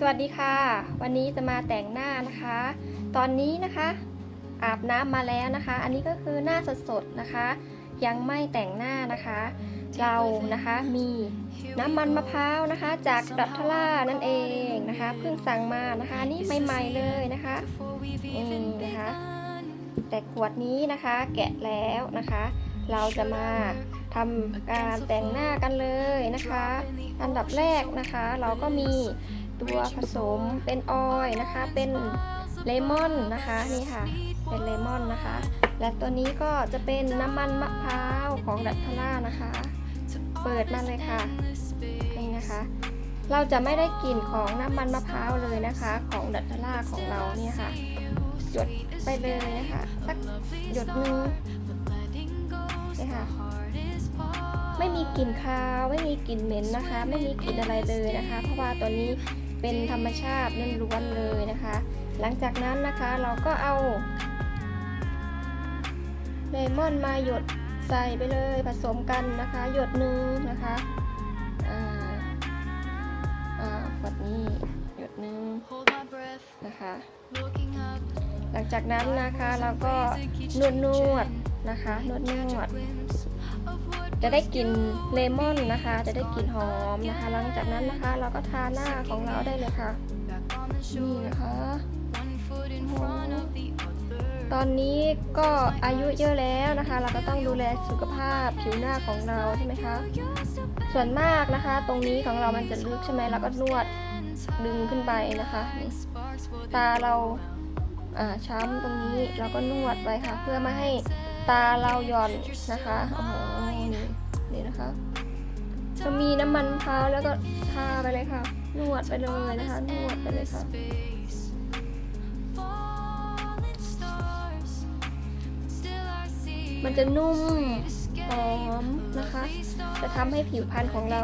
สวัสดีค่ะ วันนี้จะมาแต่งหน้านะคะ ตอนนี้นะคะ อาบน้ำมาแล้วนะคะ อันนี้ก็คือหน้าสดๆนะคะ ยังไม่แต่งหน้านะคะ เรานะคะมีน้ำมันมะพร้าวนะคะ จากดัตทล่านั่นเองนะคะเพิ่งสั่งมานะคะนนี่ใหม่ๆเลยนะคะนี่นะคะ แต่ขวดนี้นะคะ แกะแล้วนะคะ เราจะมาทำการแต่งหน้ากันเลยนะคะ อันดับแรกนะคะ เราก็มี ตัวผสมเป็นออยนะคะ เป็นเลมอนนะคะนี่ค่ะ เป็นเลมอนนะคะ และตัวนี้ก็จะเป็นน้ำมันมะพร้าวของดัตทล่านะคะ เปิดมาเลยค่ะนี่นะคะ เราจะไม่ได้กลิ่นของน้ำมันมะพร้าวเลยนะคะ ของดัตทล่าของเราเนี่ยค่ะหยดไปเลยนะคะสักหยดนึงนี่ค่ะไม่มีกลิ่นคาวไม่มีกลิ่นเหม็นนะคะ ไม่มีกลิ่นอะไรเลยนะคะ เพราะว่าตัวนี้ เป็นธรรมชาติล้วนๆเลยนะคะ หลังจากนั้นนะคะเราก็เอาเลมอนมาหยดใส่ไปเลยผสมกันนะคะ หยดหนึ่งนะคะอ่าอ่าขวดนี้หยดหนึ่งนะคะหลังจากนั้นนะคะเราก็นวดนวดนะคะนวดนวด จะได้กลิ่นเลมอนนะคะ จะได้กลิ่นหอมนะคะ หลังจากนั้นนะคะ เราก็ทาหน้าของเราได้เลยค่ะนี่นะคะตอนนี้ก็อายุเยอะแล้วนะคะ เราก็ต้องดูแลสุขภาพผิวหน้าของเราใช่ไหมคะ ส่วนมากนะคะ ตรงนี้ของเรามันจะลึกใช่ไหมเราก็นวดดึงขึ้นไปนะคะ ตาเราอ่าช้ำตรงนี้เราก็นวดไปค่ะ เพื่อไม่ให้ตาเราหย่อนนะคะโอ้โห นี่นะคะ จะมีน้ำมันพร้าวแล้วก็ทาไปเลยค่ะ นวดไปเลยนะคะ นวดไปเลยค่ะมันจะนุ่มหอมนะคะ จะทำให้ผิวพรรณของเรา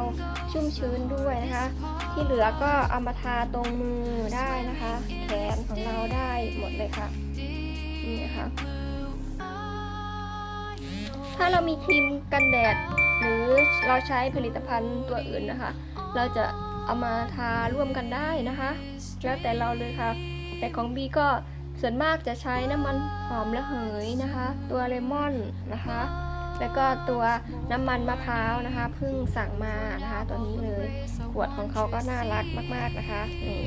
ชุ่มชื้นด้วยนะคะ ที่เหลือก็เอามาทาตรงมือได้นะคะ แขนของเราได้หมดเลยค่ะ นี่นะคะถ้าเรามีครีมกันแดด หรือเราใช้ผลิตภัณฑ์ตัวอื่นนะคะ เราจะเอามาทาร่วมกันได้นะคะ แล้วแต่เราเลยค่ะ แต่ของบีก็ส่วนมากจะใช้น้ำมันหอมระเหยนะคะ ตัวเลมอนนะคะ แล้วก็ตัวน้ำมันมะพร้าวนะคะเพิ่งสั่งมานะคะ ตัวนี้เลยขวดของเขาก็น่ารักมาก ๆนะคะนี่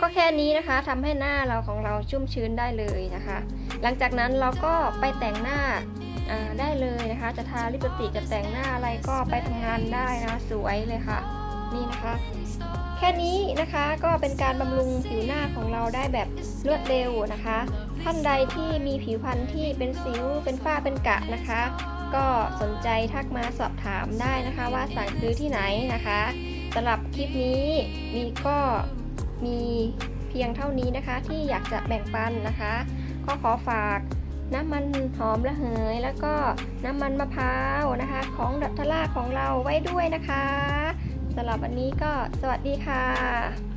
ก็แค่นี้นะคะทำให้หน้าเราของเราชุ่มชื้นได้เลยนะคะ หลังจากนั้นเราก็ไปแต่งหน้าอ่า ได้เลยนะคะ จะทาลิปสติกจะแต่งหน้าอะไรก็ไปทำงานได้นะสวยเลยค่ะ นี่นะคะ แค่นี้นะคะก็เป็นการบำรุงผิวหน้าของเราได้แบบรวดเร็วนะคะ ท่านใดที่มีผิวพรรณที่เป็นสิวเป็นฝ้าเป็นกระนะคะ ก็สนใจทักมาสอบถามได้นะคะ ว่าสั่งซื้อที่ไหนนะคะสำหรับคลิปนี้มีก็มีเพียงเท่านี้นะคะที่อยากจะแบ่งปันนะคะ ก็ขอฝาก น้ำมันหอมระเหย แล้วก็น้ำมันมะพร้าวนะคะ ของดับทล่าของเราไว้ด้วยนะคะสำหรับวันนี้ก็สวัสดีค่ะ